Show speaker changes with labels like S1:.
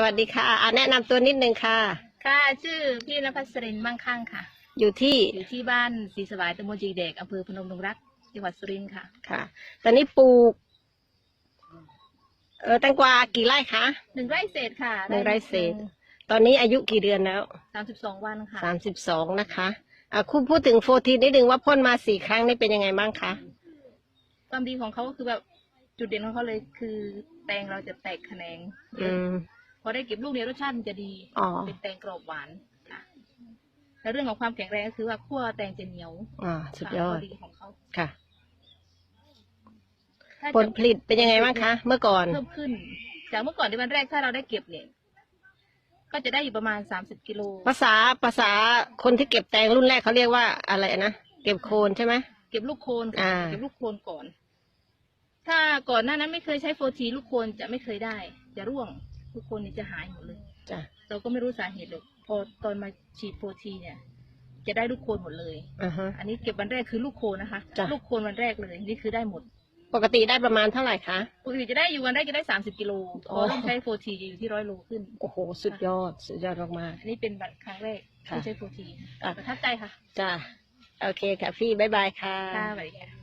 S1: สวัสดีค่ะอ่าแนะนำตัวนิดนึงค่ะ
S2: ค่ะชื่อพี่นภัสรินมั่งคั่งค่ะ
S1: อยู่ที่
S2: อยู่ที่บ้านศรีสวายตำบลจีเด็กอำเภอพนมดงรักจังหวัดสุรินทร์ค่ะ
S1: ค่ะ ตอนนี้ปลูก เออแตงกวากี่ไร่คะ
S2: หนึ่งไร่เศษค่ะ
S1: หนึ่งไร่เศษ ตอนนี้อายุกี่เดือนแล้ว
S2: สามสิบสองวันค่ะ
S1: สามสิบสองนะคะอ่าคุณพูดถึงโฟทีนิดนึงว่าพ่นมาสี่ครั้งนี่เป็นยังไงบ้างคะ
S2: ความดีของเขาก็คือแบบจุดเด่นของเขาเลยคือแตงเราจะแตกแขนงเย
S1: อื
S2: อะ
S1: ม
S2: พ อได้เก็บลูกเนี่ยรสชาติมันจะดี
S1: อ๋อ
S2: เป็นแตงกรอบหวานค่ะแล้วเรื่องของความแข็งแรงก็คือว่าขั้วแตงจะเหนียว
S1: อ่าสุดยอ
S2: ค่ะ
S1: ด
S2: ข้ดีของเขา
S1: ค่ะ
S2: ถ้า
S1: ผล
S2: จะ
S1: ผลิตเป็นยังไงบ้างคะ เมื่อก่อน
S2: เพิ่มขึ้น จากเมื่อก่อนในวันแรกถ้าเราได้เก็บเนี่ย ก็จะได้อยู่ประมาณสามสิบกิโล
S1: ภาษา ภาษาคนที่เก็บแตงรุ่นแรกเขาเรียกว่าอะไรนะ เก็บโคนใช่ไหม
S2: เก็บลูกโคนค่ะ
S1: อ่า
S2: เก็บลูกโคนก่อน ถ้าก่อนหน้านั้นไม่เคยใช้โฟทีลูกโคนจะไม่เคยได้ จะร่วง ลูกโคนนี่จะหายหมดเลย
S1: จ้ะ
S2: เราก็ไม่รู้สาเหตุเลยพอตอนมาฉีดโฟทีเนี่ย จะได้ลูกโคนหมดเลย
S1: อ่าฮะ
S2: อันนี้เก็บวันแรกคือลูกโคนนะคะ
S1: จ้ะ
S2: ลูกโคนวันแรกเลยนี่คือได้หมด
S1: ปกติได้ประมาณเท่าไหร่คะ
S2: ปกติจะได้อยู่วันแรกจะได้สามสิบกิโลพ
S1: โอ้
S2: อต้องใช้โฟทีจะอยู่ที่ร้อยโลขึ้น
S1: โอ้โห สุดยอด สุดยอดมาก
S2: อันนี้เป็นบัตรครั้งแรก
S1: ค่ะ
S2: ที่ใช้โฟที
S1: อะ
S2: ประทับใจค่ะ
S1: ๆจ้าโอเคค่ะพี่ บ๊ายบายค่ะ
S2: ค่ะสวัสดีค่ะ